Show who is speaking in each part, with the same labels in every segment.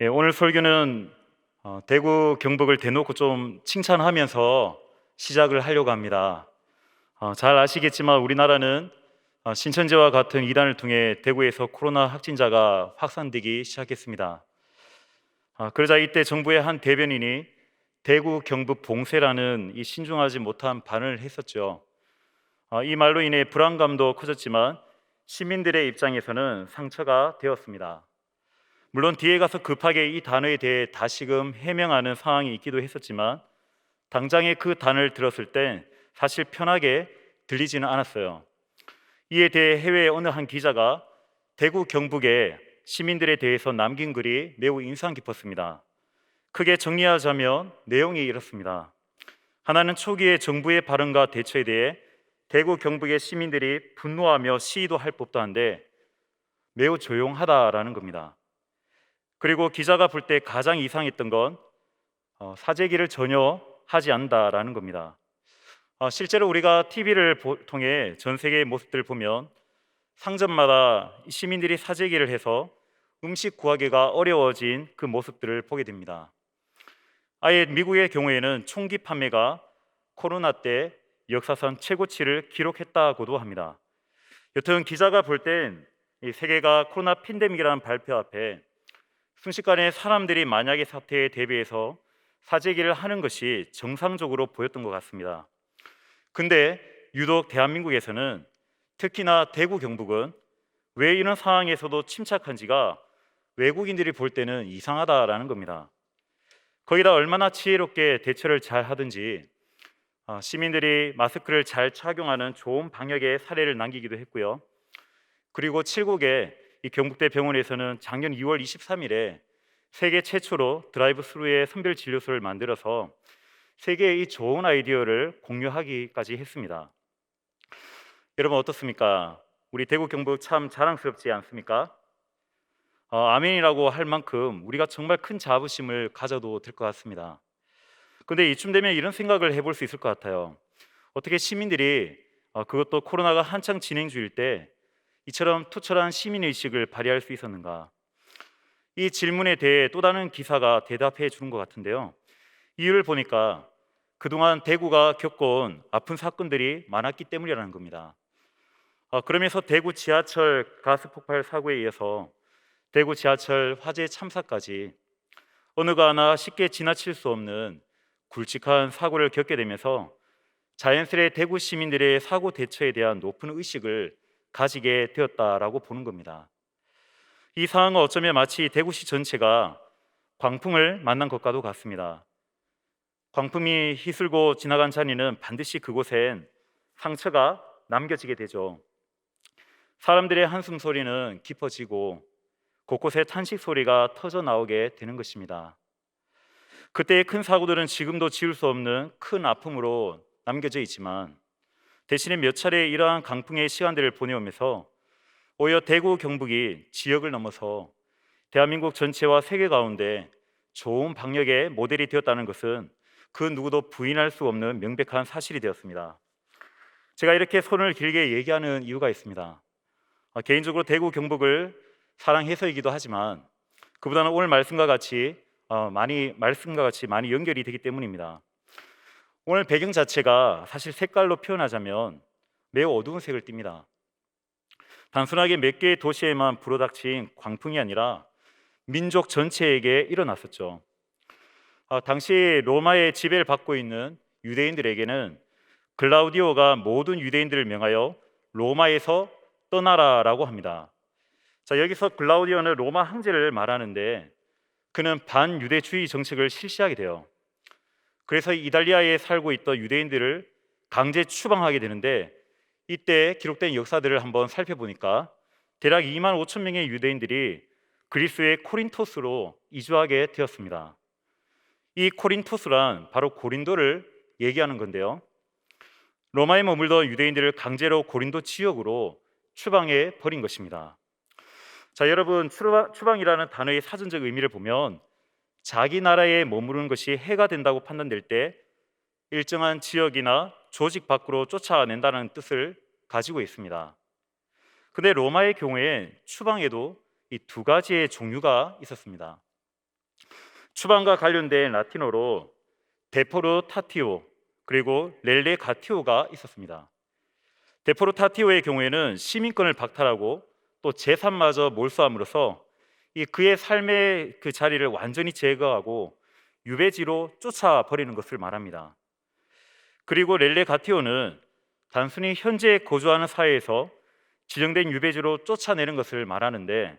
Speaker 1: 예, 오늘 설교는 어, 대구 경북을 대놓고 좀 칭찬하면서 시작을 하려고 합니다. 어, 잘 아시겠지만 우리나라는 어, 신천지와 같은 이단을 통해 대구에서 코로나 확진자가 확산되기 시작했습니다. 아, 그러자 이때 정부의 한 대변인이 대구 경북 봉쇄라는 이 신중하지 못한 반응을 했었죠. 아, 이 말로 인해 불안감도 커졌지만 시민들의 입장에서는 상처가 되었습니다. 물론 뒤에 가서 급하게 이 단어에 대해 다시금 해명하는 상황이 있기도 했었지만 당장에 그 단어를 들었을 때 사실 편하게 들리지는 않았어요. 이에 대해 해외 어느 한 기자가 대구 경북의 시민들에 대해서 남긴 글이 매우 인상 깊었습니다. 크게 정리하자면 내용이 이렇습니다. 하나는 초기에 정부의 발언과 대처에 대해 대구 경북의 시민들이 분노하며 시위도 할 법도 한데 매우 조용하다라는 겁니다. 그리고 기자가 볼 때 가장 이상했던 건 어, 사재기를 전혀 하지 않는다라는 겁니다. 어, 실제로 우리가 TV를 통해 전 세계의 모습들을 보면 상점마다 시민들이 사재기를 해서 음식 구하기가 어려워진 그 모습들을 보게 됩니다. 아예 미국의 경우에는 총기 판매가 코로나 때 역사상 최고치를 기록했다고도 합니다. 여튼 기자가 볼 땐 세계가 코로나 팬데믹이라는 발표 앞에 순식간에 사람들이 만약의 사태에 대비해서 사재기를 하는 것이 정상적으로 보였던 것 같습니다. 근데 유독 대한민국에서는 특히나 대구 경북은 왜 이런 상황에서도 침착한지가 외국인들이 볼 때는 이상하다라는 겁니다. 거기다 얼마나 지혜롭게 대처를 잘 하든지 어, 시민들이 마스크를 잘 착용하는 좋은 방역의 사례를 남기기도 했고요. 그리고 칠곡의 이 경북대 병원에서는 작년 2월 23일에 세계 최초로 드라이브 스루의 선별 진료소를 만들어서 세계의 이 좋은 아이디어를 공유하기까지 했습니다. 여러분 어떻습니까? 우리 대구 경북 참 자랑스럽지 않습니까? 어, 아멘이라고 할 만큼 우리가 정말 큰 자부심을 가져도 될 것 같습니다. 근데 이쯤 되면 이런 생각을 해볼 수 있을 것 같아요. 어떻게 시민들이 어, 그것도 코로나가 한창 진행 중일 때 이처럼 투철한 시민 의식을 발휘할 수 있었는가? 이 질문에 대해 또 다른 기사가 대답해 주는 것 같은데요. 이유를 보니까 그동안 대구가 겪어온 아픈 사건들이 많았기 때문이라는 겁니다. 어, 그러면서 대구 지하철 가스 폭발 사고에 이어서 대구 지하철 화재 참사까지 어느가 하나 쉽게 지나칠 수 없는 굵직한 사고를 겪게 되면서 자연스레 대구 시민들의 사고 대처에 대한 높은 의식을 가지게 되었다라고 보는 겁니다. 이 상황은 어쩌면 마치 대구시 전체가 광풍을 만난 것과도 같습니다. 광풍이 휘슬고 지나간 자리는 반드시 그곳엔 상처가 남겨지게 되죠. 사람들의 한숨 소리는 깊어지고 곳곳에 탄식 소리가 터져 나오게 되는 것입니다. 그때의 큰 사고들은 지금도 지울 수 없는 큰 아픔으로 남겨져 있지만 대신에 몇 차례 이러한 강풍의 시간들을 보내오면서 오히려 대구 경북이 지역을 넘어서 대한민국 전체와 세계 가운데 좋은 방역의 모델이 되었다는 것은 그 누구도 부인할 수 없는 명백한 사실이 되었습니다. 제가 이렇게 손을 길게 얘기하는 이유가 있습니다. 아, 개인적으로 대구 경북을 사랑해서이기도 하지만 그보다는 오늘 말씀과 같이 어, 많이 말씀과 같이 많이 연결이 되기 때문입니다. 오늘 배경 자체가 사실 색깔로 표현하자면 매우 어두운 색을 띱니다. 단순하게 몇 개의 도시에만 불어닥친 광풍이 아니라 민족 전체에게 일어났었죠. 아, 당시 로마의 지배를 받고 있는 유대인들에게는 글라우디오가 모든 유대인들을 명하여 로마에서 떠나라라고 합니다. 자, 여기서 글라우디오는 로마 황제를 말하는데 그는 반유대주의 정책을 실시하게 돼요. 그래서 이탈리아에 살고 있던 유대인들을 강제 추방하게 되는데 이때 기록된 역사들을 한번 살펴보니까 대략 2만 5천 명의 유대인들이 그리스의 코린토스로 이주하게 되었습니다. 이 코린토스란 바로 고린도를 얘기하는 건데요. 로마에 머물던 유대인들을 강제로 고린도 지역으로 추방해 버린 것입니다. 자, 여러분 추방, 이라는 단어의 사전적 의미를 보면 자기 나라에 머무르는 것이 해가 된다고 판단될 때 일정한 지역이나 조직 밖으로 쫓아낸다는 뜻을 가지고 있습니다. 근데 로마의 경우에 추방에도 이 두 가지의 종류가 있었습니다. 추방과 관련된 라틴어로 데포르 타티오 그리고 렐레 가티오가 있었습니다. 데포르 타티오의 경우에는 시민권을 박탈하고 또 재산마저 몰수함으로써 이 그의 삶의 그 자리를 완전히 제거하고 유배지로 쫓아 버리는 것을 말합니다. 그리고 렐레 가티오는 단순히 현재 거주하는 사회에서 지정된 유배지로 쫓아내는 것을 말하는데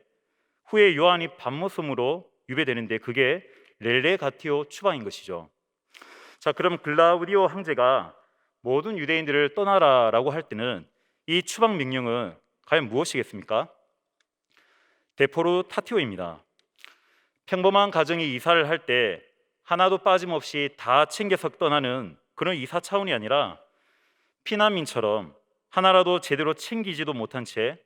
Speaker 1: 후에 요한이 밤모섬으로 유배되는데 그게 렐레 가티오 추방인 것이죠. 자, 그럼 글라우디오 황제가 모든 유대인들을 떠나라라고 할 때는 이 추방 명령은 과연 무엇이겠습니까? 데포르 타티오입니다. 평범한 가정이 이사를 할 때 하나도 빠짐없이 다 챙겨서 떠나는 그런 이사 차원이 아니라 피난민처럼 하나라도 제대로 챙기지도 못한 채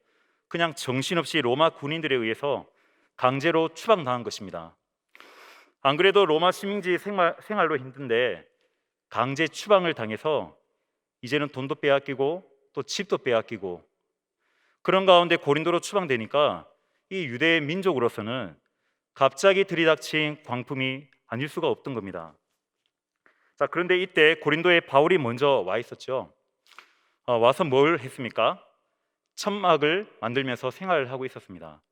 Speaker 1: 그냥 정신없이 로마 군인들에 의해서 강제로 추방당한 것입니다. 안 그래도 로마 시민지 생활, 생활로 힘든데 강제 추방을 당해서 이제는 돈도 빼앗기고 또 집도 빼앗기고 그런 가운데 고린도로 추방되니까 이 유대 민족으로서는 갑자기 들이닥친 광풍이 아닐 수가 없던 겁니다. 자 그런데 이때 고린도에 바울이 먼저 와 있었죠. 어, 와서 뭘 했습니까? 천막을 만들면서 생활을 하고 있었습니다.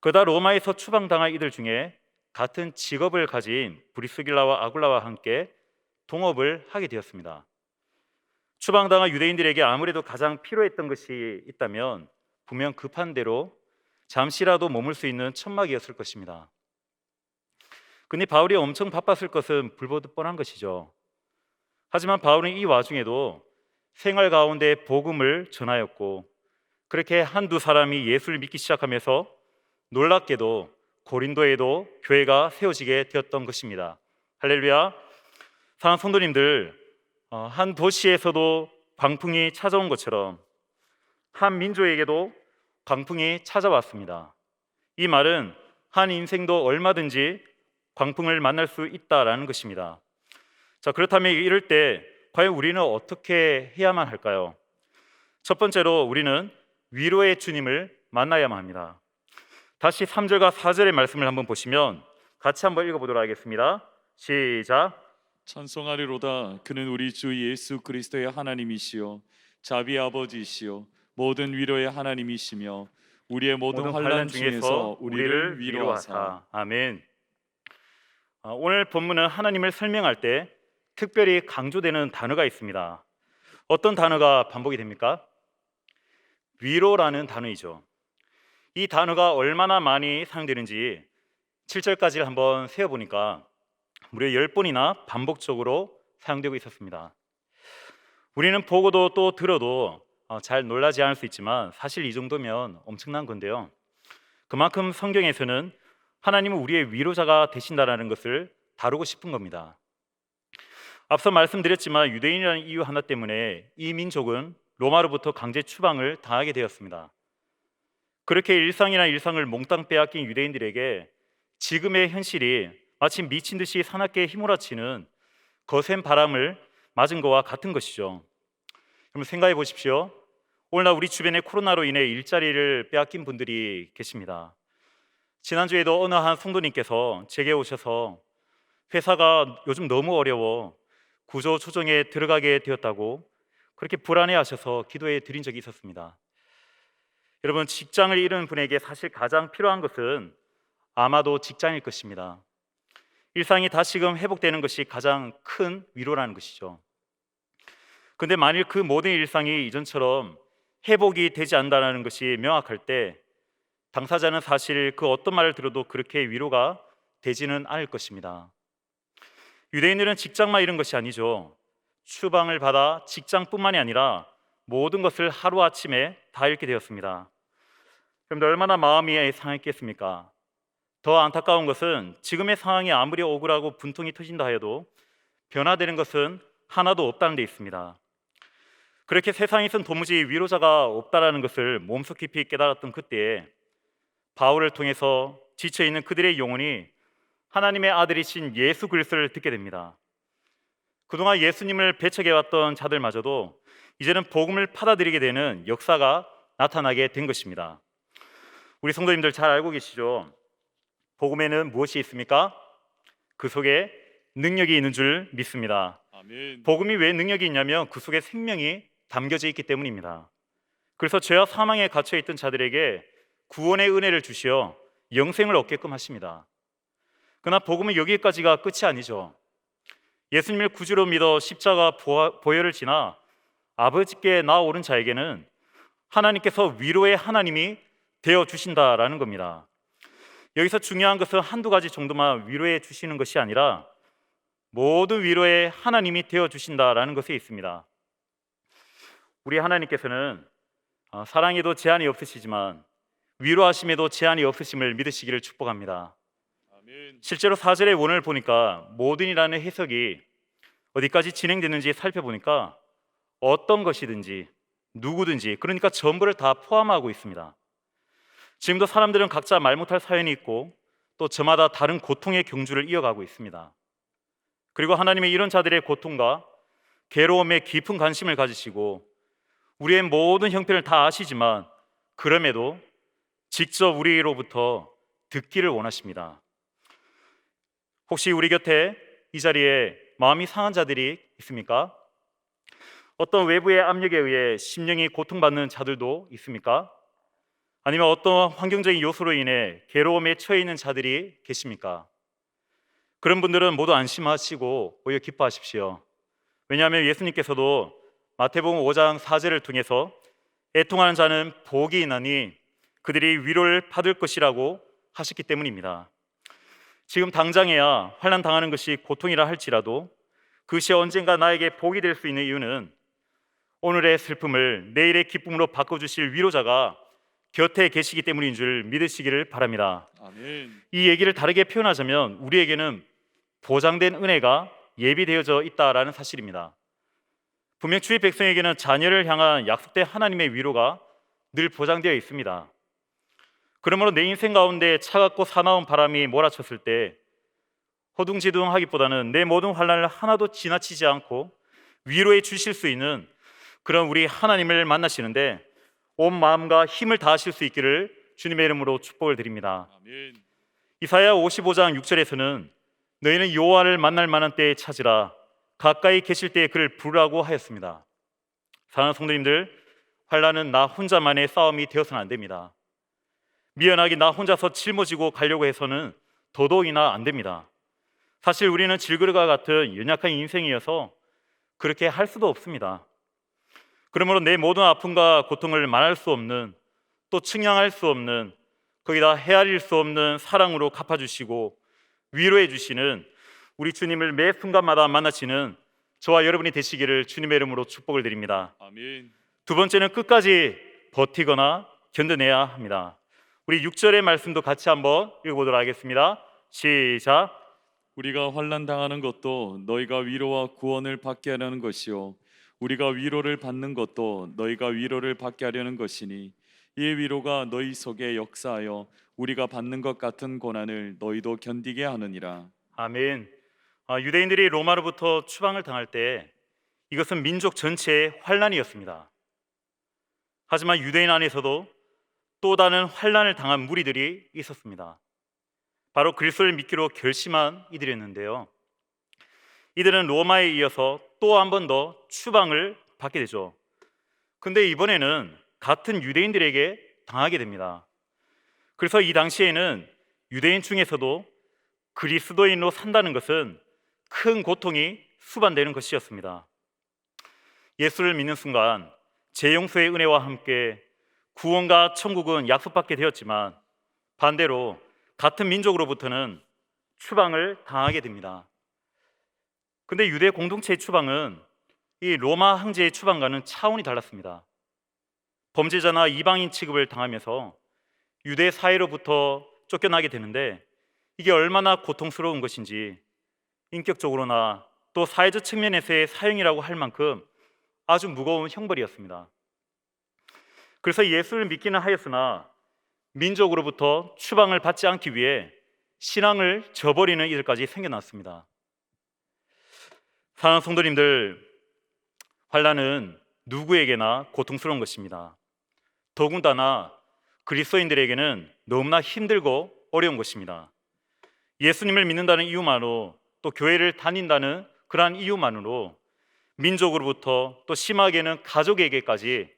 Speaker 1: 그러다 로마에서 추방당할 이들 중에 같은 직업을 가진 브리스길라와 아굴라와 함께 동업을 하게 되었습니다. 추방당한 유대인들에게 아무래도 가장 필요했던 것이 있다면 분명 급한 대로 잠시라도 머물 수 있는 천막이었을 것입니다. 근데 바울이 엄청 바빴을 것은 불보듯 뻔한 것이죠. 하지만 바울은 이 와중에도 생활 가운데 복음을 전하였고 그렇게 한두 사람이 예수를 믿기 시작하면서 놀랍게도 고린도에도 교회가 세워지게 되었던 것입니다. 할렐루야. 사랑 성도님들, 어, 한 도시에서도 광풍이 찾아온 것처럼 한 민족에게도 광풍이 찾아왔습니다. 이 말은 한 인생도 얼마든지 광풍을 만날 수 있다라는 것입니다. 자, 그렇다면 이럴 때 과연 우리는 어떻게 해야만 할까요? 첫 번째로 우리는 위로의 주님을 만나야만 합니다. 다시 3절과 4절의 말씀을 한번 보시면 같이 한번 읽어보도록 하겠습니다. 시작.
Speaker 2: 찬송하리로다 그는 우리 주 예수 그리스도의 하나님이시요 자비의 아버지이시요 모든 위로의 하나님이시며 우리의 모든, 환난 중에서 우리를 위로하사
Speaker 1: 아멘. 아, 오늘 본문은 하나님을 설명할 때 특별히 강조되는 단어가 있습니다. 어떤 단어가 반복이 됩니까? 위로라는 단어이죠. 이 단어가 얼마나 많이 사용되는지 7절까지를 한번 세어 보니까 무려 10번이나 반복적으로 사용되고 있었습니다. 우리는 보고도 또 들어도 어, 잘 놀라지 않을 수 있지만 사실 이 정도면 엄청난 건데요. 그만큼 성경에서는 하나님은 우리의 위로자가 되신다라는 것을 다루고 싶은 겁니다. 앞서 말씀드렸지만 유대인이라는 이유 하나 때문에 이 민족은 로마로부터 강제 추방을 당하게 되었습니다. 그렇게 일상이나 일상을 몽땅 빼앗긴 유대인들에게 지금의 현실이 마치 미친 듯이 사납게 휘몰아치는 거센 바람을 맞은 것과 같은 것이죠. 그럼 생각해 보십시오. 오늘날 우리 주변에 코로나로 인해 일자리를 빼앗긴 분들이 계십니다. 지난주에도 어느 한 성도님께서 제게 오셔서 회사가 요즘 너무 어려워 구조 조정에 들어가게 되었다고 그렇게 불안해 하셔서 기도해 드린 적이 있었습니다. 여러분 직장을 잃은 분에게 사실 가장 필요한 것은 아마도 직장일 것입니다. 일상이 다시금 회복되는 것이 가장 큰 위로라는 것이죠. 근데 만일 그 모든 일상이 이전처럼 회복이 되지 않는다는 것이 명확할 때 당사자는 사실 그 어떤 말을 들어도 그렇게 위로가 되지는 않을 것입니다. 유대인들은 직장만 잃은 것이 아니죠. 추방을 받아 직장뿐만이 아니라 모든 것을 하루아침에 다 잃게 되었습니다. 그럼 얼마나 마음이 상했겠습니까? 더 안타까운 것은 지금의 상황이 아무리 억울하고 분통이 터진다 해도 변화되는 것은 하나도 없다는 데 있습니다. 그렇게 세상에선 도무지 위로자가 없다라는 것을 몸속 깊이 깨달았던 그때에 바울을 통해서 지쳐 있는 그들의 영혼이 하나님의 아들이신 예수 그리스도를 듣게 됩니다. 그동안 예수님을 배척해 왔던 자들마저도 이제는 복음을 받아들이게 되는 역사가 나타나게 된 것입니다. 우리 성도님들 잘 알고 계시죠? 복음에는 무엇이 있습니까? 그 속에 능력이 있는 줄 믿습니다.
Speaker 2: 아멘.
Speaker 1: 복음이 왜 능력이 있냐면 그 속에 생명이 담겨져 있기 때문입니다. 그래서 죄와 사망에 갇혀 있던 자들에게 구원의 은혜를 주시어 영생을 얻게끔 하십니다. 그러나 복음은 여기까지가 끝이 아니죠. 예수님을 구주로 믿어 십자가 보혈을 지나 아버지께 나아오른 자에게는 하나님께서 위로의 하나님이 되어 주신다라는 겁니다. 여기서 중요한 것은 한두 가지 정도만 위로해 주시는 것이 아니라 모든 위로의 하나님이 되어 주신다라는 것에 있습니다. 우리 하나님께서는 아, 사랑에도 제한이 없으시지만 위로하심에도 제한이 없으심을 믿으시기를 축복합니다.
Speaker 2: 아멘.
Speaker 1: 실제로 4절의 원을 보니까 모든이라는 해석이 어디까지 진행됐는지 살펴보니까 어떤 것이든지 누구든지 그러니까 전부를 다 포함하고 있습니다. 지금도 사람들은 각자 말 못할 사연이 있고 또 저마다 다른 고통의 경주를 이어가고 있습니다. 그리고 하나님의 이런 자들의 고통과 괴로움에 깊은 관심을 가지시고 우리의 모든 형편을 다 아시지만 그럼에도 직접 우리로부터 듣기를 원하십니다. 혹시 우리 곁에 이 자리에 마음이 상한 자들이 있습니까? 어떤 외부의 압력에 의해 심령이 고통받는 자들도 있습니까? 아니면 어떤 환경적인 요소로 인해 괴로움에 처해 있는 자들이 계십니까? 그런 분들은 모두 안심하시고 오히려 기뻐하십시오. 왜냐하면 예수님께서도 마태복음 5장 4절을 통해서 애통하는 자는 복이 있나니 그들이 위로를 받을 것이라고 하셨기 때문입니다. 지금 당장에야 환난 당하는 것이 고통이라 할지라도 그것이 언젠가 나에게 복이 될 수 있는 이유는 오늘의 슬픔을 내일의 기쁨으로 바꿔 주실 위로자가 곁에 계시기 때문인 줄 믿으시기를 바랍니다.
Speaker 2: 아멘.
Speaker 1: 이 얘기를 다르게 표현하자면 우리에게는 보장된 은혜가 예비되어져 있다라는 사실입니다. 분명 주의 백성에게는 자녀를 향한 약속된 하나님의 위로가 늘 보장되어 있습니다. 그러므로 내 인생 가운데 차갑고 사나운 바람이 몰아쳤을 때 허둥지둥하기보다는 내 모든 환란을 하나도 지나치지 않고 위로해 주실 수 있는 그런 우리 하나님을 만나시는데 온 마음과 힘을 다하실 수 있기를 주님의 이름으로 축복을 드립니다.
Speaker 2: 아멘.
Speaker 1: 이사야 55장 6절에서는 너희는 여호와를 만날 만한 때에 찾으라 가까이 계실 때에 그를 부르라고 하였습니다. 사랑하는 성도님들 환란은 나 혼자만의 싸움이 되어서는 안 됩니다. 미연하게 나 혼자서 짊어지고 가려고 해서는 더더욱이나 안 됩니다. 사실 우리는 질그릇과 같은 연약한 인생이어서 그렇게 할 수도 없습니다. 그러므로 내 모든 아픔과 고통을 말할 수 없는 또 측량할 수 없는 거기다 헤아릴 수 없는 사랑으로 갚아주시고 위로해 주시는 우리 주님을 매 순간마다 만나시는 저와 여러분이 되시기를 주님의 이름으로 축복을 드립니다.
Speaker 2: 아멘.
Speaker 1: 두 번째는 끝까지 버티거나 견뎌내야 합니다. 우리 6절의 말씀도 같이 한번 읽어보도록 하겠습니다. 시작.
Speaker 2: 우리가 환난 당하는 것도 너희가 위로와 구원을 받게 하려는 것이요 우리가 위로를 받는 것도 너희가 위로를 받게 하려는 것이니 이 위로가 너희 속에 역사하여 우리가 받는 것 같은 고난을 너희도 견디게 하느니라.
Speaker 1: 아멘. 아, 유대인들이 로마로부터 추방을 당할 때 이것은 민족 전체의 환란이었습니다. 하지만 유대인 안에서도 또 다른 환란을 당한 무리들이 있었습니다. 바로 그리스도를 믿기로 결심한 이들이었는데요. 이들은 로마에 이어서 또 한 번 더 추방을 받게 되죠. 근데 이번에는 같은 유대인들에게 당하게 됩니다. 그래서 이 당시에는 유대인 중에서도 그리스도인으로 산다는 것은 큰 고통이 수반되는 것이었습니다. 예수를 믿는 순간 재용서의 은혜와 함께 구원과 천국은 약속받게 되었지만 반대로 같은 민족으로부터는 추방을 당하게 됩니다. 근데 유대 공동체의 추방은 이 로마 황제의 추방과는 차원이 달랐습니다. 범죄자나 이방인 취급을 당하면서 유대 사회로부터 쫓겨나게 되는데 이게 얼마나 고통스러운 것인지 인격적으로나 또 사회적 측면에서의 사형이라고 할 만큼 아주 무거운 형벌이었습니다. 그래서 예수를 믿기는 하였으나 민족으로부터 추방을 받지 않기 위해 신앙을 저버리는 이들까지 생겨났습니다. 사랑하는 성도님들, 환란은 누구에게나 고통스러운 것입니다. 더군다나 그리스도인들에게는 너무나 힘들고 어려운 것입니다. 예수님을 믿는다는 이유만으로 또 교회를 다닌다는 그러한 이유만으로 민족으로부터 또 심하게는 가족에게까지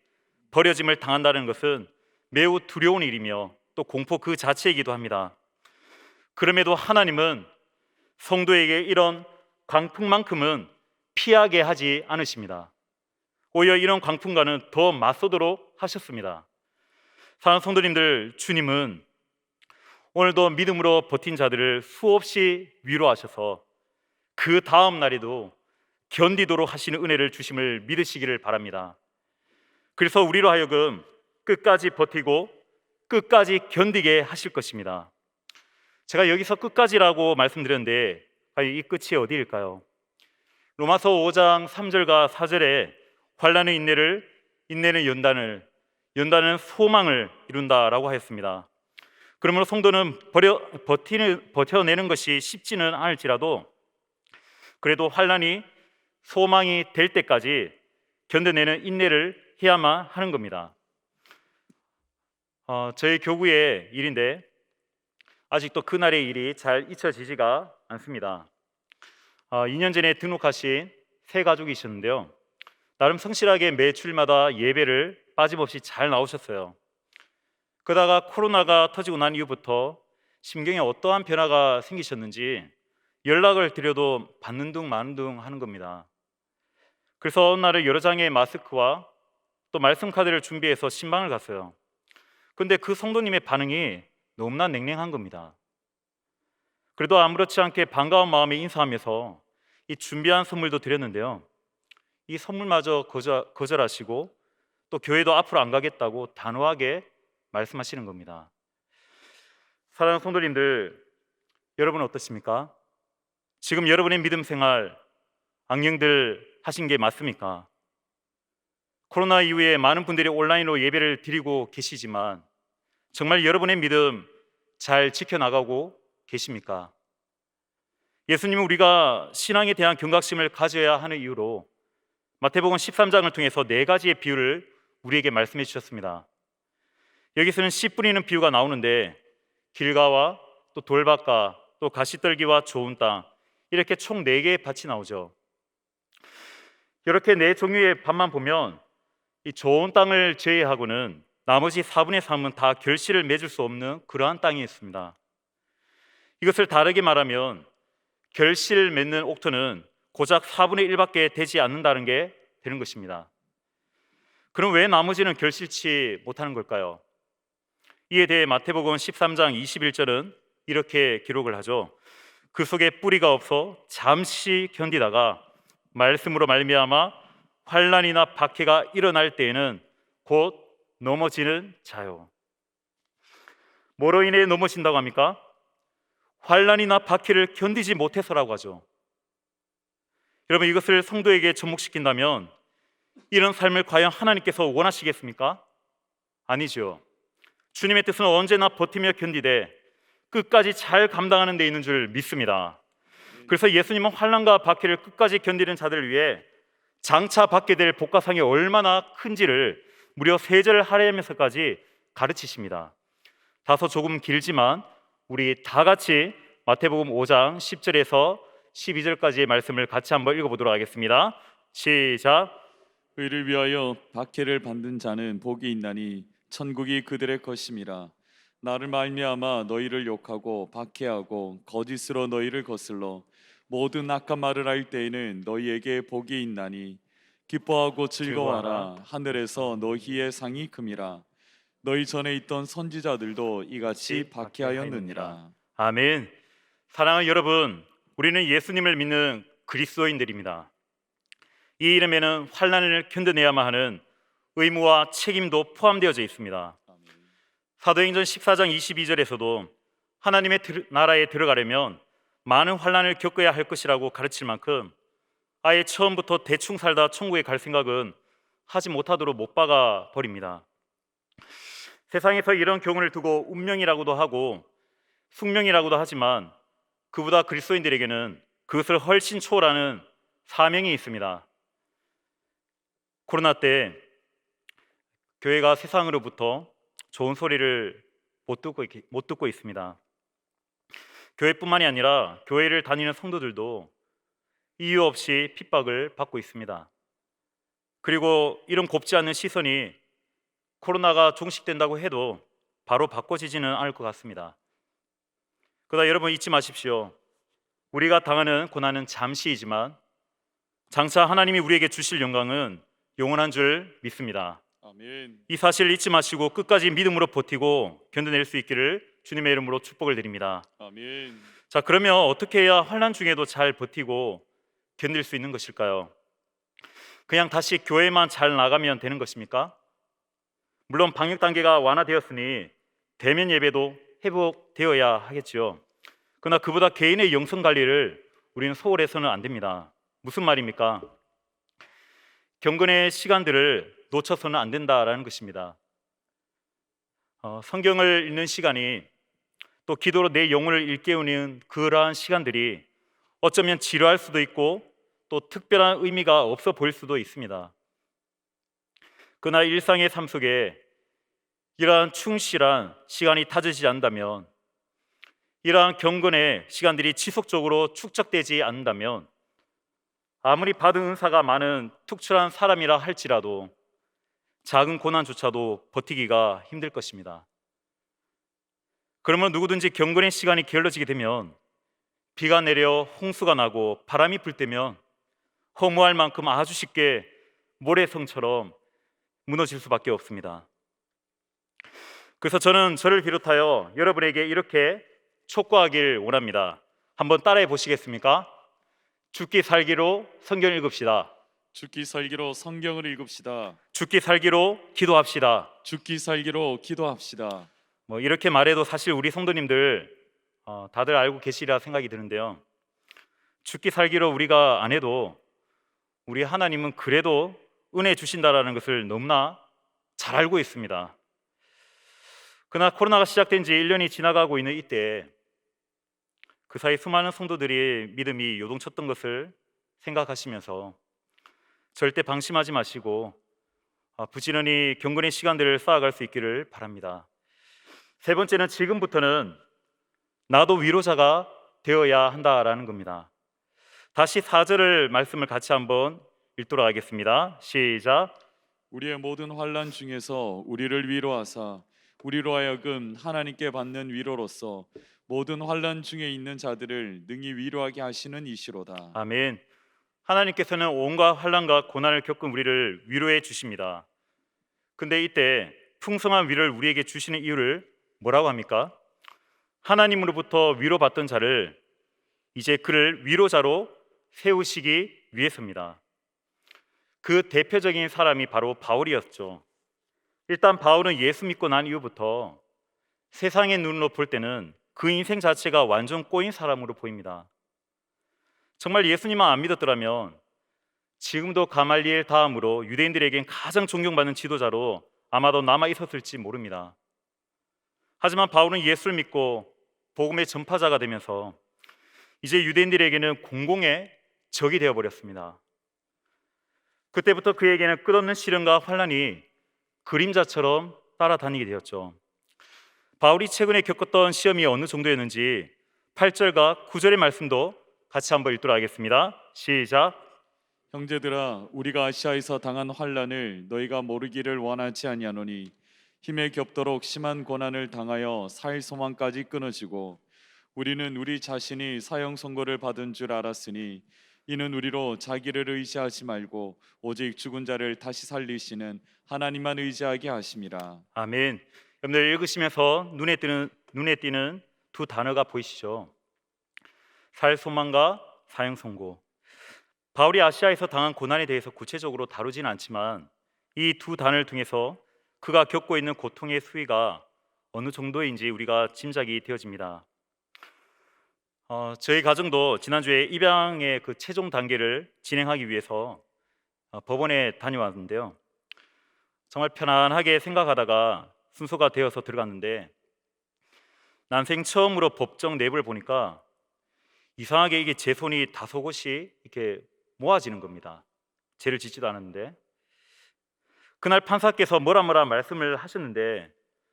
Speaker 1: 버려짐을 당한다는 것은 매우 두려운 일이며 또 공포 그 자체이기도 합니다. 그럼에도 하나님은 성도에게 이런 광풍만큼은 피하게 하지 않으십니다. 오히려 이런 광풍과는 더 맞서도록 하셨습니다. 사랑하는 성도님들, 주님은 오늘도 믿음으로 버틴 자들을 수없이 위로하셔서 그 다음 날에도 견디도록 하시는 은혜를 주심을 믿으시기를 바랍니다. 그래서 우리로 하여금 끝까지 버티고 끝까지 견디게 하실 것입니다. 제가 여기서 끝까지라고 말씀드렸는데 이 끝이 어디일까요? 로마서 5장 3절과 4절에 환란의 인내를 인내는 연단을 연단은 소망을 이룬다라고 하였습니다. 그러므로 성도는 버려, 버티는, 버텨내는 것이 쉽지는 않을지라도 그래도 환란이 소망이 될 때까지 견뎌내는 인내를 해야만 하는 겁니다. 어, 저희 교구의 일인데 아직도 그날의 일이 잘 잊혀지지가 않습니다. 어, 2년 전에 등록하신 새 가족이셨는데요. 나름 성실하게 매 주일마다 예배를 빠짐없이 잘 나오셨어요. 그러다가 코로나가 터지고 난 이후부터 심경에 어떠한 변화가 생기셨는지 연락을 드려도 받는 둥 마는 둥 하는 겁니다. 그래서 어느 날은 여러 장의 마스크와 또 말씀 카드를 준비해서 신방을 갔어요. 근데 그 성도님의 반응이 너무나 냉랭한 겁니다. 그래도 아무렇지 않게 반가운 마음에 인사하면서 이 준비한 선물도 드렸는데요. 이 선물마저 거절, 거절하시고 또 교회도 앞으로 안 가겠다고 단호하게 말씀하시는 겁니다. 사랑하는 성도님들, 여러분 어떠십니까? 지금 여러분의 믿음 생활 악령들 하신 게 맞습니까? 코로나 이후에 많은 분들이 온라인으로 예배를 드리고 계시지만 정말 여러분의 믿음 잘 지켜나가고 계십니까? 예수님은 우리가 신앙에 대한 경각심을 가져야 하는 이유로 마태복음 13장을 통해서 네 가지의 비유를 우리에게 말씀해 주셨습니다. 여기서는 씨 뿌리는 비유가 나오는데 길가와 또 돌밭과 또 가시떨기와 좋은 땅 이렇게 총네 개의 밭이 나오죠. 이렇게 네 종류의 밭만 보면 이 좋은 땅을 제외하고는 나머지 4분의 3은 다 결실을 맺을 수 없는 그러한 땅이 있습니다. 이것을 다르게 말하면 결실 맺는 옥토는 고작 4분의 1밖에 되지 않는다는 게 되는 것입니다. 그럼 왜 나머지는 결실치 못하는 걸까요? 이에 대해 마태복음 13장 21절은 이렇게 기록을 하죠. 그 속에 뿌리가 없어 잠시 견디다가 말씀으로 말미암아 환란이나 박해가 일어날 때에는 곧 넘어지는 자요. 뭐로 인해 넘어진다고 합니까? 환란이나 박해를 견디지 못해서라고 하죠. 여러분 이것을 성도에게 접목시킨다면 이런 삶을 과연 하나님께서 원하시겠습니까? 아니죠. 주님의 뜻은 언제나 버티며 견디되 끝까지 잘 감당하는 데 있는 줄 믿습니다. 그래서 예수님은 환란과 박해를 끝까지 견디는 자들을 위해 장차 받게 될 복가상이 얼마나 큰지를 무려 세절 하려면서까지 가르치십니다. 다소 조금 길지만 우리 다 같이 마태복음 5장 10절에서 12절까지의 말씀을 같이 한번 읽어보도록 하겠습니다. 시작.
Speaker 2: 의를 위하여 박해를 받는 자는 복이 있나니 천국이 그들의 것임이라 나를 말미암아 너희를 욕하고 박해하고 거짓으로 너희를 거슬러 모든 악한 말을 할 때에는 너희에게 복이 있나니 기뻐하고 즐거워하라 하늘에서 너희의 상이 금이라 너희 전에 있던 선지자들도 이같이 박해하였느니라
Speaker 1: 아멘. 사랑하는 여러분, 우리는 예수님을 믿는 그리스도인들입니다. 이 이름에는 환란을 견뎌내야만 하는 의무와 책임도 포함되어져 있습니다. 사도행전 14장 22절에서도 하나님의 들- 나라에 들어가려면 많은 환란을 겪어야 할 것이라고 가르칠 만큼 아예 처음부터 대충 살다 천국에 갈 생각은 하지 못하도록 못 박아 버립니다. 세상에서 이런 경우를 두고 운명이라고도 하고 숙명이라고도 하지만 그보다 그리스도인들에게는 그것을 훨씬 초월하는 사명이 있습니다. 코로나 때 교회가 세상으로부터 좋은 소리를 못 듣고, 있- 못 듣고 있습니다. 교회뿐만이 아니라 교회를 다니는 성도들도 이유 없이 핍박을 받고 있습니다. 그리고 이런 곱지 않은 시선이 코로나가 종식된다고 해도 바로 바꿔지지는 않을 것 같습니다. 그러나 여러분 잊지 마십시오. 우리가 당하는 고난은 잠시이지만 장차 하나님이 우리에게 주실 영광은 영원한 줄 믿습니다. 이 사실을 잊지 마시고 끝까지 믿음으로 버티고 견뎌낼 수 있기를 주님의 이름으로 축복을 드립니다.
Speaker 2: 아멘.
Speaker 1: 자, 그러면 어떻게 해야 환난 중에도 잘 버티고 견딜 수 있는 것일까요? 그냥 다시 교회만 잘 나가면 되는 것입니까? 물론 방역 단계가 완화되었으니 대면 예배도 회복되어야 하겠지요. 그러나 그보다 개인의 영성 관리를 우리는 소홀해서는 안 됩니다. 무슨 말입니까? 경건의 시간들을 놓쳐서는 안 된다라는 것입니다. 어, 성경을 읽는 시간이 또 기도로 내 영혼을 일깨우는 그러한 시간들이 어쩌면 지루할 수도 있고 또 특별한 의미가 없어 보일 수도 있습니다. 그러나 일상의 삶 속에 이러한 충실한 시간이 타지지 않는다면 이러한 경건의 시간들이 지속적으로 축적되지 않는다면 아무리 받은 은사가 많은 특출한 사람이라 할지라도 작은 고난조차도 버티기가 힘들 것입니다. 그러면 누구든지 경건의 시간이 게을러지게 되면 비가 내려 홍수가 나고 바람이 불 때면 허무할 만큼 아주 쉽게 모래성처럼 무너질 수밖에 없습니다. 그래서 저는 저를 비롯하여 여러분에게 이렇게 촉구하길 원합니다. 한번 따라해 보시겠습니까? 죽기 살기로 성경 읽읍시다.
Speaker 2: 죽기 살기로 성경을 읽읍시다.
Speaker 1: 죽기 살기로 기도합시다.
Speaker 2: 죽기 살기로 기도합시다.
Speaker 1: 뭐 이렇게 말해도 사실 우리 성도님들 어, 다들 알고 계시리라 생각이 드는데요. 죽기 살기로 우리가 안 해도 우리 하나님은 그래도 은혜 주신다라는 것을 너무나 잘 알고 있습니다. 그러나 코로나가 시작된 지 1년이 지나가고 있는 이때 그 사이 수많은 성도들이 믿음이 요동쳤던 것을 생각하시면서 절대 방심하지 마시고 아, 부지런히 경건의 시간들을 쌓아갈 수 있기를 바랍니다. 세 번째는 지금부터는 나도 위로자가 되어야 한다라는 겁니다. 다시 4절을 말씀을 같이 한번 읽도록 하겠습니다. 시작.
Speaker 2: 우리의 모든 환란 중에서 우리를 위로하사 우리로 하여금 하나님께 받는 위로로서 모든 환란 중에 있는 자들을 능히 위로하게 하시는 이시로다.
Speaker 1: 아멘. 하나님께서는 온갖 환란과 고난을 겪은 우리를 위로해 주십니다. 근데 이때 풍성한 위로를 우리에게 주시는 이유를 뭐라고 합니까? 하나님으로부터 위로받던 자를 이제 그를 위로자로 세우시기 위해서입니다. 그 대표적인 사람이 바로 바울이었죠. 일단 바울은 예수 믿고 난 이후부터 세상의 눈으로 볼 때는 그 인생 자체가 완전 꼬인 사람으로 보입니다. 정말 예수님만 안 믿었더라면 지금도 가말리엘 다음으로 유대인들에겐 가장 존경받는 지도자로 아마도 남아 있었을지 모릅니다. 하지만 바울은 예수를 믿고 복음의 전파자가 되면서 이제 유대인들에게는 공공의 적이 되어 버렸습니다. 그때부터 그에게는 끝없는 시련과 환란이 그림자처럼 따라다니게 되었죠. 바울이 최근에 겪었던 시험이 어느 정도였는지 8절과 9절의 말씀도 같이 한번 읽도록 하겠습니다. 시작.
Speaker 2: 형제들아 우리가 아시아에서 당한 환란을 너희가 모르기를 원하지 아니하노니 힘에 겹도록 심한 고난을 당하여 살 소망까지 끊어지고 우리는 우리 자신이 사형 선고를 받은 줄 알았으니 이는 우리로 자기를 의지하지 말고 오직 죽은 자를 다시 살리시는 하나님만 의지하게 하심이라.
Speaker 1: 아멘. 여러분들 읽으시면서 눈에 띄는 눈에 띄는 두 단어가 보이시죠? 살 소망과 사형 선고. 바울이 아시아에서 당한 고난에 대해서 구체적으로 다루지는 않지만 이 두 단어를 통해서 그가 겪고 있는 고통의 수위가 어느 정도인지 우리가 짐작이 되어집니다. 어, 저희 가정도 지난주에 입양의 그 최종 단계를 진행하기 위해서 어, 법원에 다녀왔는데요. 정말 편안하게 생각하다가 순서가 되어서 들어갔는데 난생 처음으로 법정 내부를 보니까 이상하게 이게 제 손이 다소곳이 이렇게 모아지는 겁니다. 죄를 짓지도 않았는데 그날 판사께서 뭐라 뭐라 말씀을 하셨는데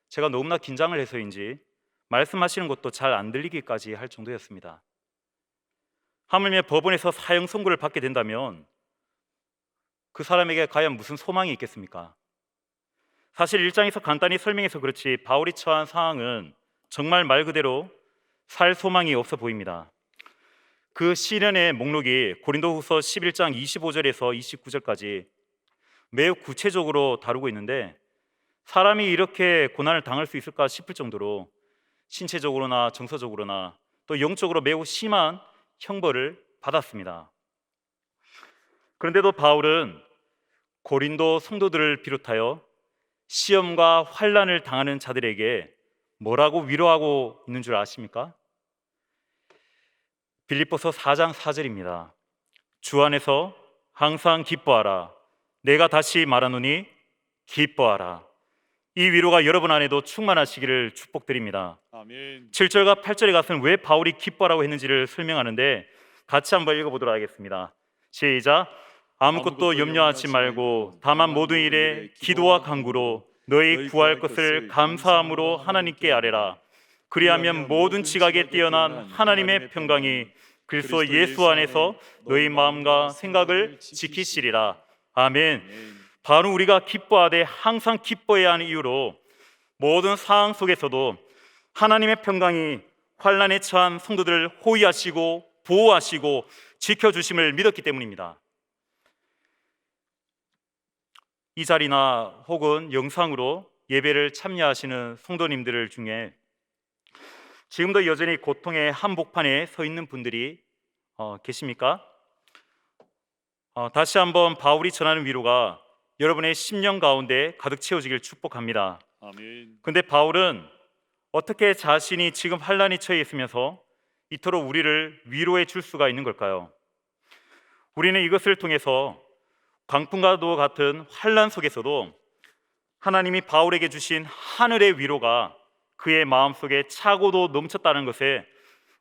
Speaker 1: 제가 너무나 긴장을 해서인지 말씀하시는 것도 잘 안 들리기까지 할 정도였습니다. 하물며 법원에서 사형 선고를 받게 된다면 그 사람에게 과연 무슨 소망이 있겠습니까? 사실 일장에서 간단히 설명해서 그렇지 바울이 처한 상황은 정말 말 그대로 살 소망이 없어 보입니다. 그 시련의 목록이 고린도후서 11장 25절에서 29절까지 매우 구체적으로 다루고 있는데 사람이 이렇게 고난을 당할 수 있을까 싶을 정도로 신체적으로나 정서적으로나 또 영적으로 매우 심한 형벌을 받았습니다. 그런데도 바울은 고린도 성도들을 비롯하여 시험과 환란을 당하는 자들에게 뭐라고 위로하고 있는 줄 아십니까? 빌립보서 4장 4절입니다. 주 안에서 항상 기뻐하라. 내가 다시 말하노니 기뻐하라. 이 위로가 여러분 안에도 충만하시기를 축복드립니다.
Speaker 2: 아멘.
Speaker 1: 7절과 8절에 가서는 왜 바울이 기뻐라고 했는지를 설명하는데 같이 한번 읽어보도록 하겠습니다. 시작. 아무것도 염려하지 말고 다만 모든 일에 기도와 간구로 너희 구할 것을 감사함으로 하나님께 아뢰라. 그리하면 모든 지각에 뛰어난 하나님의 평강이 그리스도 예수 안에서 너희 마음과 생각을 지키시리라.
Speaker 2: 아멘.
Speaker 1: 바로 우리가 기뻐하되 항상 기뻐해야 하는 이유로 모든 상황 속에서도 하나님의 평강이 환란에 처한 성도들을 호위하시고 보호하시고 지켜 주심을 믿었기 때문입니다. 이 자리나 혹은 영상으로 예배를 참여하시는 성도님들 중에 지금도 여전히 고통의 한복판에 서 있는 분들이 어, 계십니까? 어, 다시 한번 바울이 전하는 위로가 여러분의 심령 가운데 가득 채워지길 축복합니다.
Speaker 2: 아멘.
Speaker 1: 근데 바울은 어떻게 자신이 지금 환란에 처해 있으면서 이토록 우리를 위로해 줄 수가 있는 걸까요? 우리는 이것을 통해서 광풍과도 같은 환란 속에서도 하나님이 바울에게 주신 하늘의 위로가 그의 마음속에 차고도 넘쳤다는 것에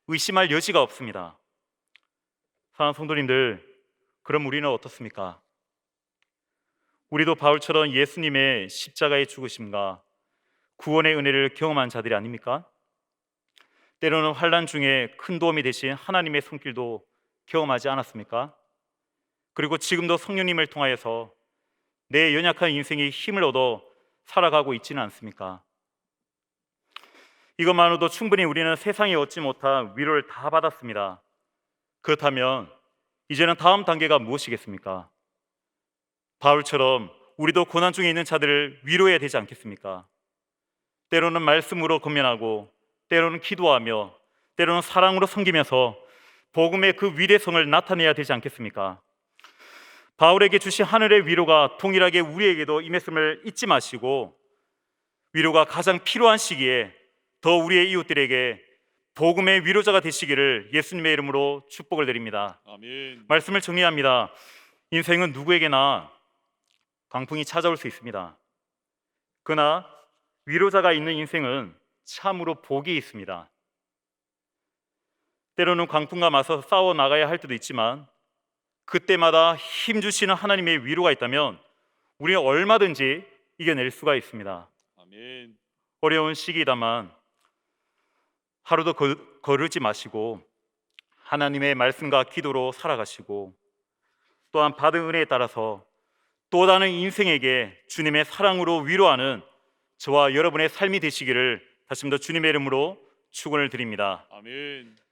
Speaker 1: 의심할 여지가 없습니다. 사랑하는 성도님들, 그럼 우리는 어떻습니까? 우리도 바울처럼 예수님의 십자가의 죽으심과 구원의 은혜를 경험한 자들이 아닙니까? 때로는 환란 중에 큰 도움이 되신 하나님의 손길도 경험하지 않았습니까? 그리고 지금도 성령님을 통하여서 내 연약한 인생이 힘을 얻어 살아가고 있지는 않습니까? 이것만으로도 충분히 우리는 세상에 얻지 못한 위로를 다 받았습니다. 그렇다면 이제는 다음 단계가 무엇이겠습니까? 바울처럼 우리도 고난 중에 있는 자들을 위로해야 되지 않겠습니까? 때로는 말씀으로 건면하고 때로는 기도하며 때로는 사랑으로 섬기면서 복음의 그 위대성을 나타내야 되지 않겠습니까? 바울에게 주신 하늘의 위로가 동일하게 우리에게도 임했음을 잊지 마시고 위로가 가장 필요한 시기에 더 우리의 이웃들에게 복음의 위로자가 되시기를 예수님의 이름으로 축복을 드립니다.
Speaker 2: 아멘.
Speaker 1: 말씀을 정리합니다. 인생은 누구에게나 광풍이 찾아올 수 있습니다. 그러나 위로자가 있는 인생은 참으로 복이 있습니다. 때로는 광풍과 맞서 싸워 나가야 할 때도 있지만 그때마다 힘 주시는 하나님의 위로가 있다면 우리는 얼마든지 이겨낼 수가 있습니다.
Speaker 2: 아멘.
Speaker 1: 어려운 시기이다만 하루도 거, 거르지 마시고 하나님의 말씀과 기도로 살아가시고 또한 받은 은혜에 따라서 또 다른 인생에게 주님의 사랑으로 위로하는 저와 여러분의 삶이 되시기를 다시 한번 더 주님의 이름으로 축원을 드립니다.
Speaker 2: 아멘.